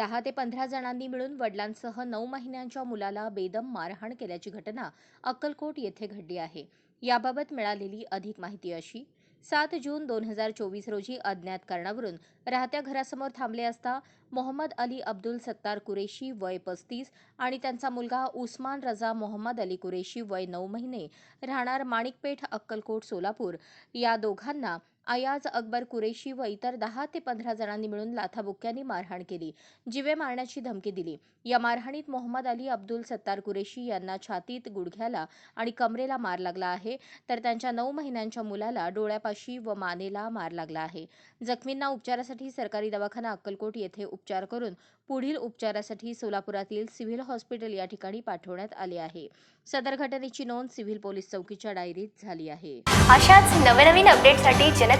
दहा ते पंधरा जणांनी मिळून वडिलांसह नऊ महिन्यांच्या मुलाला बेदम मारहाण केल्याची घटना अक्कलकोट येथे घडली आहे. याबाबत मिळालेली अधिक माहिती अशी सात जून दोन हजार चोवीस रोजी अज्ञात कारणावरून राहत्या घरासमोर थांबले असता मोहम्मद अली अब्दुल सत्तार कुरेशी वय पस्तीस आणि त्यांचा मुलगा उस्मान रजा मोहम्मद अली कुरेशी वय नऊ महिने राहणार माणिकपेठ अक्कलकोट सोलापूर या दोघांना अयाज अकबर कुरेशी व इतर दहा ते पंधरा जणांनी मिळून लाथाबुक्क्यांनी मारहाण केली. जिवे मारण्याची धमकी दिली. या मारहाणीत मोहम्मद अली अब्दुल सत्तार कुरेशी यांना छातीत गुडघ्याला आणि कमरेला मार लागला आहे. तर त्यांच्या नऊ महिन्यांच्या मुलाला डोळ्यापाशी व मानेला मार लागला आहे. जखमींना उपचारासाठी सरकारी दवाखाना अक्कलकोट येथे उपचार करून पुढील उपचारासाठी सोलापुरातील सिव्हिल हॉस्पिटल या ठिकाणी पाठवण्यात आले आहे. सदर घटनेची नोंद सिव्हिल पोलीस चौकीच्या डायरीत झाली आहे. अशाच नवनवीन अपडेटसाठी जनता